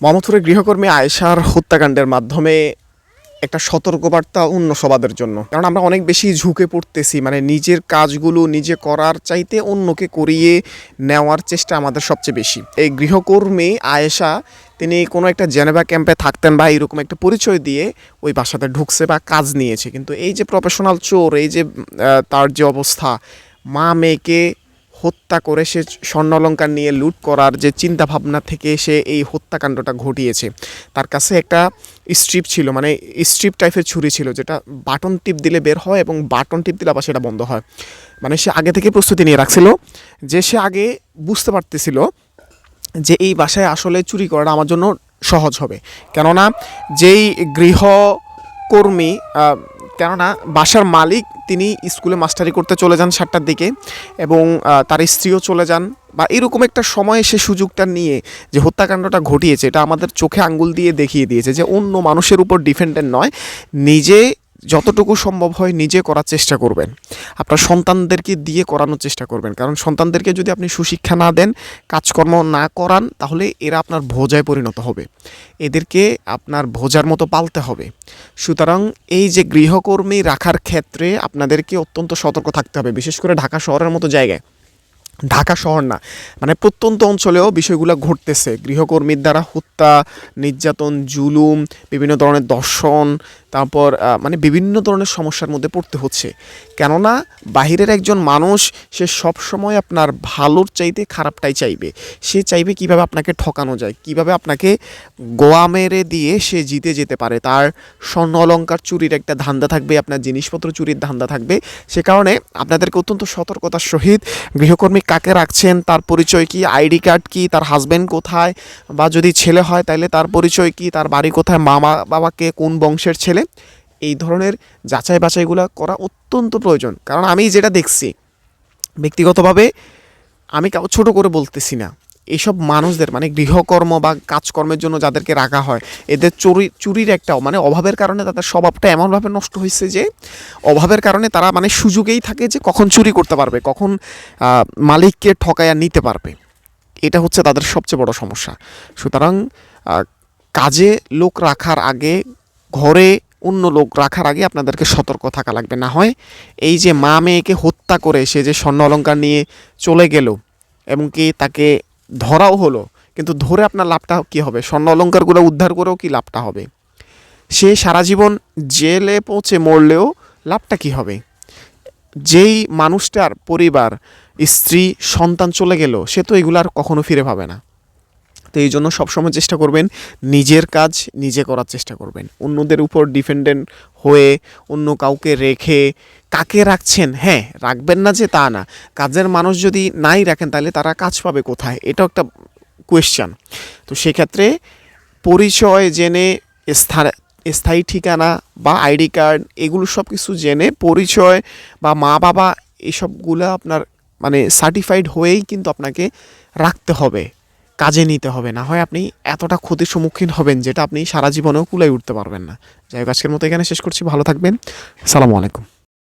মোহাম্মদপুরের গৃহকর্মী আয়েশার হত্যাকাণ্ডের মাধ্যমে একটা সতর্কবার্তা অন্য সবাদের জন্য। কারণ আমরা অনেক বেশি ঝুঁকে পড়তেছি মানে নিজের কাজগুলো নিজে করার চাইতে অন্যকে করিয়ে নেওয়ার চেষ্টা আমাদের সবচেয়ে বেশি। এই গৃহকর্মী আয়েশা, তিনি কোনো একটা জেনেভা ক্যাম্পে থাকতেন বা এরকম একটা পরিচয় দিয়ে ওই বাসাতে ঢুকছে বা কাজ নিয়েছে। কিন্তু এই যে প্রফেশনাল চোর, এই যে তার যে অবস্থা মা মেয়েকে হত্যা করে সে স্বর্ণালঙ্কার নিয়ে লুট করার যে চিন্তা ভাবনা থেকে সে এই হত্যাকাণ্ডটা ঘটিয়েছে। তার কাছে একটা স্ট্রিপ ছিল মানে স্ট্রিপ টাইপের ছুরি ছিল, যেটা বাটন টিপ দিলে বের হয় এবং বাটন টিপ দিলে আবার সেটা বন্ধ হয়। মানে সে আগে থেকে প্রস্তুতি নিয়ে রাখছিল যে সে আগে বুঝতে পারতেছিল যে এই বাসায় আসলে চুরি করাটা আমার জন্য সহজ হবে। কেননা যেই গৃহকর্মী কেননা বাসার মালিক তিনি স্কুলে মাস্টারি করতে চলে যান সাতটার দিকে এবং তার স্ত্রীও চলে যান বা এরকম একটা সময়ে সে সুযোগটা নিয়ে যে হত্যাকাণ্ডটা ঘটিয়েছে, এটা আমাদের চোখে আঙ্গুল দিয়ে দেখিয়ে দিয়েছে যে অন্য মানুষের উপর ডিফেন্ডেন্ট নয়, নিজে যতটুকু সম্ভব হয় নিজে করার চেষ্টা করবেন। আপনার সন্তানদেরকে দিয়ে করানোর চেষ্টা করবেন। কারণ সন্তানদেরকে যদি আপনি সুশিক্ষা না দেন, কাজকর্ম না করান, তাহলে এরা আপনার ভোজায় পরিণত হবে। এদেরকে আপনার ভোজার মতো পালতে হবে। সুতরাং এই যে গৃহকর্মী রাখার ক্ষেত্রে আপনাদেরকে অত্যন্ত সতর্ক থাকতে হবে, বিশেষ করে ঢাকা শহরের মতো জায়গায়। ঢাকা শহর না মানে প্রত্যন্ত অঞ্চলেও বিষয়গুলো ঘটতেছে। গৃহকর্মীর দ্বারা হত্যা, নির্যাতন, জুলুম, বিভিন্ন ধরনের দর্শন, তারপর মানে বিভিন্ন ধরনের সমস্যার মধ্যে পড়তে হচ্ছে। কেননা, বাহিরের একজন মানুষ, সে সব সময় আপনার ভালোর চাইতে খারাপটাই চাইবে। সে চাইবে কীভাবে আপনাকে ঠকানো যায়, কীভাবে আপনাকে গোয়া মেরে দিয়ে সে জিতে যেতে পারে। তার স্বর্ণ অলঙ্কার চুরির একটা ধান্দা থাকবে, আপনার জিনিসপত্র চুরির ধান্দা থাকবে। সে কারণে আপনাদেরকে অত্যন্ত সতর্কতার সহিত গৃহকর্মী কাকে রাখছেন, তার পরিচয় কি, আইডি কার্ড কি, তার হাজব্যান্ড কোথায়, বা যদি ছেলে হয় তাহলে তার পরিচয় কি, তার বাড়ি কোথায়, মামা বাবাকে কোন বংশের ছেলে, এই ধরনের যাচাই বাছাইগুলো করা অত্যন্ত প্রয়োজন। কারণ আমি যেটা দেখছি, ব্যক্তিগতভাবে আমি কাউ ছোটো করে বলতেছি না। এইসব মানুষদের মানে গৃহকর্ম বা কাজকর্মের জন্য যাদেরকে রাখা হয়, এদের চুরি, চুরির একটা মানে অভাবের কারণে তাদের স্বভাবটা এমনভাবে নষ্ট হয়েছে যে, অভাবের কারণে তারা মানে সুযোগেই থাকে যে কখন চুরি করতে পারবে, কখন মালিককে ঠকায়া নিতে পারবে। এটা হচ্ছে তাদের সবচেয়ে বড় সমস্যা। সুতরাং কাজে লোক রাখার আগে, ঘরে অন্য লোক রাখার আগে আপনাদেরকে সতর্ক থাকা লাগবে। না হয় এই যে মা মেয়েকে হত্যা করে সে যে স্বর্ণ অলঙ্কার নিয়ে চলে গেল এবং কি তাকে ধরাও হলো, কিন্তু ধরে আপনার লাভটা কি হবে? স্বর্ণ অলঙ্কারগুলো উদ্ধার করেও কি লাভটা হবে? সে সারা জীবন জেলে পৌঁছে মরলেও লাভটা কি হবে? যেই মানুষটার পরিবার, স্ত্রী, সন্তান চলে গেল, সে তো এগুলো আর কখনো ফিরে পাবে না। তো এই জন্য সবসময় চেষ্টা করবেন নিজের কাজ নিজে করার চেষ্টা করবেন। অন্যদের উপর ডিপেন্ডেন্ট হয়ে অন্য কাউকে রেখে কাকে রাখছেন? হ্যাঁ রাখবেন না যে তা না। কাজের মানুষ যদি নাই রাখেন তাহলে তারা কাজ পাবে কোথায়? এটাও একটা কোয়েশ্চান তো সেক্ষেত্রে পরিচয় জেনে স্থায়ী ঠিকানা বা আইডি কার্ড এগুলো সব কিছু জেনে পরিচয় বা মা বাবা এসবগুলো আপনার মানে সার্টিফাইড হয়েই কিন্তু আপনাকে রাখতে হবে। কাজে নিতে হবে। না হয় আপনি এতটা ক্ষতির সম্মুখীন হবেন যেটা আপনি সারা জীবনেও কুলাই উঠতে পারবেন না। যাই হোক, আজকের মতো এখানে শেষ করছি। ভালো থাকবেন। সালামু আলাইকুম।